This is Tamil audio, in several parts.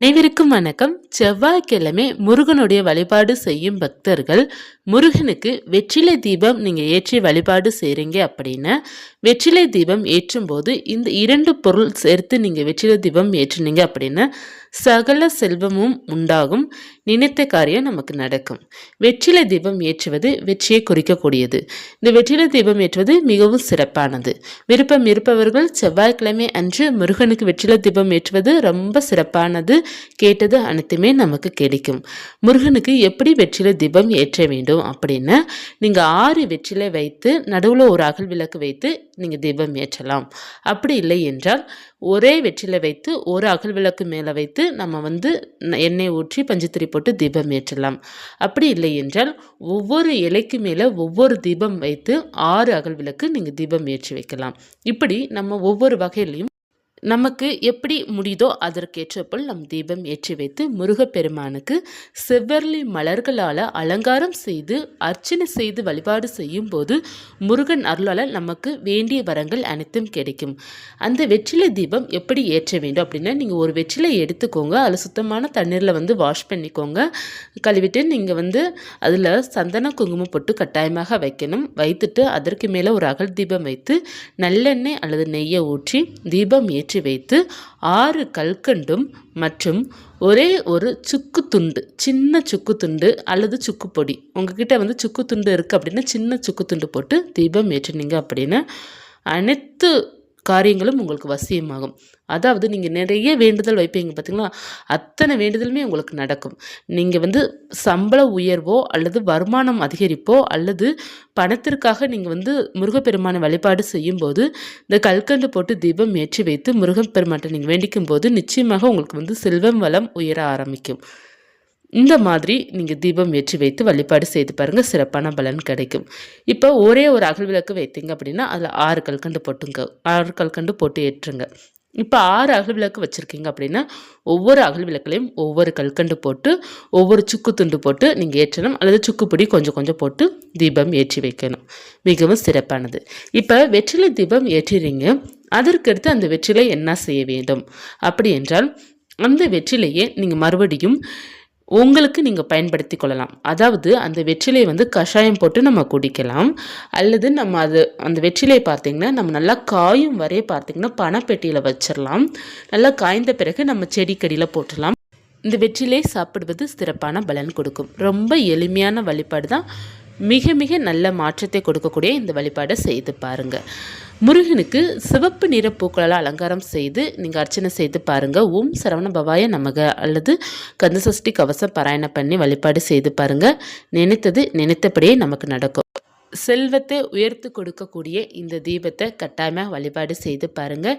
அனைவருக்கும் வணக்கம். செவ்வாய்க்கிழமை முருகனுடைய வழிபாடு செய்யும் பக்தர்கள் முருகனுக்கு வெற்றிலை தீபம் நீங்கள் ஏற்றி வழிபாடு செய்கிறீங்க அப்படின்னா வெற்றிலை தீபம் ஏற்றும் போது இந்த இரண்டு பொருள் சேர்த்து நீங்கள் வெற்றிலை தீபம் ஏற்றுனீங்க அப்படின்னா சகல செல்வமும் உண்டாகும். நினைத்த காரியம் நமக்கு நடக்கும். வெற்றிலை தீபம் ஏற்றுவது வெற்றியை குறிக்கக்கூடியது. இந்த வெற்றிலை தீபம் ஏற்றுவது மிகவும் சிறப்பானது. விருப்பம் இருப்பவர்கள் செவ்வாய்க்கிழமை அன்று முருகனுக்கு வெற்றிலை தீபம் ஏற்றுவது ரொம்ப சிறப்பானது. கேட்டது அனைத்துமே நமக்கு கிடைக்கும். முருகனுக்கு எப்படி வெற்றிலை தீபம் ஏற்ற வேண்டும் அப்படின்னு நீங்கள் ஆறு வெற்றிலை வைத்து நடுவில் ஒரு அகல் விளக்கு வைத்து நீங்கள் தீபம் ஏற்றலாம். அப்படி இல்லை என்றால் ஒரே வெற்றில வைத்து ஒரு அகல் விளக்கு மேலே வைத்து நம்ம வந்து எண்ணெய் ஊற்றி பஞ்சுத்திரி போட்டு தீபம் ஏற்றலாம். அப்படி இல்லை என்றால் ஒவ்வொரு இலைக்கு மேலே ஒவ்வொரு தீபம் வைத்து ஆறு அகல் விளக்கு நீங்கள் தீபம் ஏற்றி வைக்கலாம். இப்படி நம்ம ஒவ்வொரு வகையிலையும் நமக்கு எப்படி முடியுதோ அதற்கேற்றபோல் நம் தீபம் ஏற்றி வைத்து முருகப்பெருமானுக்கு செவ்வரளி மலர்களால் அலங்காரம் செய்து அர்ச்சனை செய்து வழிபாடு செய்யும் போது முருகன் அருளால் நமக்கு வேண்டிய வரங்கள் அனைத்தும் கிடைக்கும். அந்த வெற்றிலை தீபம் எப்படி ஏற்ற வேண்டும் அப்படின்னா நீங்கள் ஒரு வெற்றிலை எடுத்துக்கோங்க. அதில் சுத்தமான தண்ணீரில் வந்து வாஷ் பண்ணிக்கோங்க. கழுவிட்டு நீங்கள் வந்து அதில் சந்தன குங்குமம் போட்டு கட்டாயமாக வைக்கணும். வைத்துட்டு அதற்கு மேலே ஒரு அகல் தீபம் வைத்து நல்லெண்ணெய் அல்லது நெய்யை ஊற்றி தீபம் ஏற்றி ஏற்றி வைத்து ஆறு கல்கண்டும் மற்றும் ஒரே ஒரு சுக்கு துண்டு சின்ன சுக்கு துண்டு அல்லது சுக்கு பொடி. உங்ககிட்ட வந்து சுக்கு துண்டு இருக்குது அப்படின்னா சின்ன சுக்கு துண்டு போட்டு தீபம் ஏற்றினீங்க அப்படின்னா அனைத்து காரியங்களும் உங்களுக்கு வசியமாகும். அதாவது நீங்கள் நிறைய வேண்டுதல் வைப்பீங்க பார்த்தீங்களா அத்தனை வேண்டுதலுமே உங்களுக்கு நடக்கும். நீங்கள் வந்து சம்பள உயர்வோ அல்லது வருமானம் அதிகரிப்போ அல்லது பணத்திற்காக நீங்கள் வந்து முருகப்பெருமான வழிபாடு செய்யும்போது இந்த கல்கண்டு போட்டு தீபம் ஏற்றி வைத்து முருகப்பெருமாட்டை நீங்கள் வேண்டிக்கும் போது நிச்சயமாக உங்களுக்கு வந்து செல்வம் வளம் உயர ஆரம்பிக்கும். இந்த மாதிரி நீங்கள் தீபம் ஏற்றி வைத்து வழிபாடு செய்து பாருங்கள் சிறப்பான பலன் கிடைக்கும். இப்போ ஒரே ஒரு அகல் விளக்கு வைத்தீங்க அப்படின்னா அதில் ஆறு கல்கண்டு போட்டுங்க. ஆறு கல்கண்டு போட்டு ஏற்றுங்க. இப்போ ஆறு அகல் விளக்கு வச்சுருக்கீங்க அப்படின்னா ஒவ்வொரு அகல் விளக்குலையும் ஒவ்வொரு கல்கண்டு போட்டு ஒவ்வொரு சுக்கு துண்டு போட்டு நீங்கள் ஏற்றணும். அல்லது சுக்குப்பொடி கொஞ்சம் கொஞ்சம் போட்டு தீபம் ஏற்றி வைக்கணும். மிகவும் சிறப்பானது. இப்போ வெற்றிலை தீபம் ஏற்றிறீங்க அதற்கடுத்து அந்த வெற்றிலை என்ன செய்ய வேண்டும்? அப்படி என்றால் அந்த வெற்றிலையே நீங்கள் மறுபடியும் உங்களுக்கு நீங்கள் பயன்படுத்தி கொள்ளலாம். அதாவது அந்த வெற்றிலையை வந்து கஷாயம் போட்டு நம்ம குடிக்கலாம். அல்லது நம்ம அது அந்த வெற்றிலையை பார்த்திங்கன்னா நம்ம நல்லா காயும் வரைய பார்த்திங்கன்னா பணப்பெட்டியில் வச்சிடலாம் நல்லா காய்ந்த பிறகு நம்ம செடிக்கடியில் போட்டுடலாம் இந்த வெற்றிலை சாப்பிடுவது சிறப்பான பலன் கொடுக்கும். ரொம்ப எளிமையான வழிபாடு தான் மிக மிக நல்ல மாற்றத்தை கொடுக்கக்கூடிய இந்த வழிபாடை செய்து பாருங்கள் முருகனுக்கு சிவப்பு நிற பூக்களால் அலங்காரம் செய்து நீங்கள் அர்ச்சனை செய்து பாருங்கள் ஓம் சரவண பவாய நமக. அல்லது கந்தசஷ்டி கவசம் பாராயணம் பண்ணி வழிபாடு செய்து பாருங்கள் நினைத்தது நினைத்தபடியே நமக்கு நடக்கும். செல்வத்தை உயர்த்து கொடுக்கக்கூடிய இந்த தீபத்தை கட்டாயமாக வழிபாடு செய்து பாருங்கள்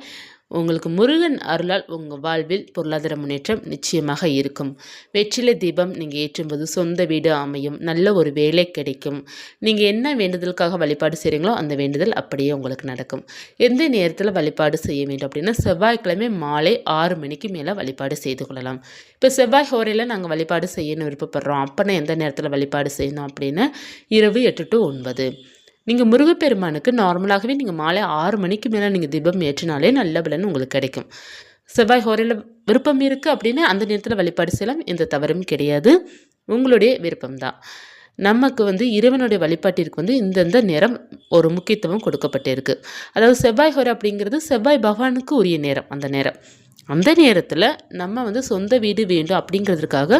உங்களுக்கு முருகன் அருளால் உங்கள் வாழ்வில் பொருளாதார முன்னேற்றம் நிச்சயமாக இருக்கும். வெற்றிலை தீபம் நீங்கள் ஏற்றும்போது சொந்த வீடு அமையும். நல்ல ஒரு வேலை கிடைக்கும். நீங்கள் என்ன வேண்டுதலுக்காக வழிபாடு செய்கிறீங்களோ அந்த வேண்டுதல் அப்படியே உங்களுக்கு நடக்கும். எந்த நேரத்தில் வழிபாடு செய்ய வேண்டும் அப்படின்னா செவ்வாய்க்கிழமை மாலை ஆறு மணிக்கு மேலே வழிபாடு செய்து கொள்ளலாம். இப்போ செவ்வாய் ஹோரையில் நாங்கள் வழிபாடு செய்யணும்னு விருப்பப்படுறோம். அப்போனா எந்த நேரத்தில் வழிபாடு செய்யணும் அப்படின்னா இரவு எட்டு டு ஒன்பது. நீங்கள் முருகப்பெருமானுக்கு நார்மலாகவே நீங்கள் மாலை ஆறு மணிக்கு மேலே நீங்கள் தீபம் ஏற்றினாலே நல்ல பலன் உங்களுக்கு கிடைக்கும். செவ்வாய் ஹோரையில் விருப்பம் இருக்குது அப்படின்னு அந்த நேரத்தில் வழிபாடு செய்யலாம். எந்த தவறும் கிடையாது. உங்களுடைய விருப்பம்தான். நமக்கு வந்து இறைவனுடைய வழிபாட்டிற்கு வந்து இந்தந்த நேரம் ஒரு முக்கியத்துவம் கொடுக்கப்பட்டிருக்கு. அதாவது செவ்வாய் ஹோரை அப்படிங்கிறது செவ்வாய் பகவானுக்கு உரிய நேரம். அந்த நேரம். அந்த நேரத்தில் நம்ம வந்து சொந்த வீடு வேண்டும் அப்படிங்கிறதுக்காக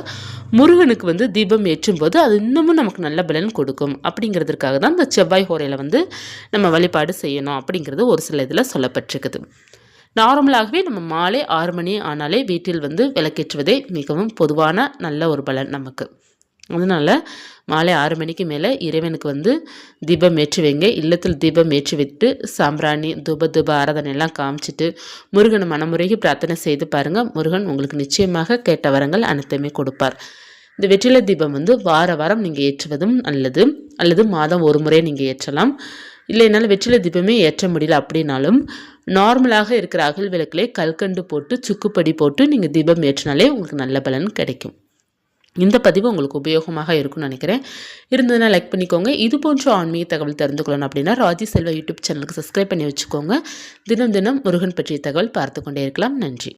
முருகனுக்கு வந்து தீபம் ஏற்றும் போது அது இன்னமும் நமக்கு நல்ல பலன் கொடுக்கும். அப்படிங்கிறதுக்காக தான் இந்த செவ்வாய் ஹோரையில் வந்து நம்ம வழிபாடு செய்யணும் அப்படிங்கிறது ஒரு சில இதில் சொல்லப்பட்டிருக்குது. நார்மலாகவே நம்ம மாலை ஆறு மணி ஆனாலே வீட்டில் வந்து விளக்கேற்றுவதே மிகவும் பொதுவான நல்ல ஒரு பலன் நமக்கு. அதனால் மாலை ஆறு மணிக்கு மேலே இறைவனுக்கு வந்து தீபம் ஏற்றி வைங்க. இல்லத்தில் தீபம் ஏற்றி விட்டு சாம்பிராணி துப துப ஆராதனை எல்லாம் காமிச்சிட்டு முருகனை மனமுறைக்கு பிரார்த்தனை செய்து பாருங்கள் முருகன் உங்களுக்கு நிச்சயமாக கேட்ட வரங்கள் அனைத்துமே கொடுப்பார். இந்த வெற்றிலை தீபம் வந்து வார வாரம் நீங்கள் ஏற்றுவதும் நல்லது. அல்லது மாதம் ஒரு முறை நீங்கள் ஏற்றலாம். இல்லைனாலும் வெற்றிலை தீபமே ஏற்ற முடியல அப்படின்னாலும் நார்மலாக இருக்கிற அகல் விளக்கிலே கல்கண்டு போட்டு சுக்குப்படி போட்டு நீங்கள் தீபம் ஏற்றினாலே உங்களுக்கு நல்ல பலன் கிடைக்கும். இந்த பதிவு உங்களுக்கு உபயோகமாக இருக்கும்னு நினைக்கிறேன். இருந்ததுன்னா லைக் பண்ணிக்கோங்க. இது போன்ற ஆன்மீக தகவல் தெரிந்து கொள்ளணும் அப்படின்னா ராஜி செல்வா யூடியூப் சேனலுக்கு சப்ஸ்கிரைப் பண்ணி வச்சுக்கோங்க. தினம் தினம் முருகன் பற்றிய தகவல் பார்த்து கொண்டே இருக்கலாம். நன்றி.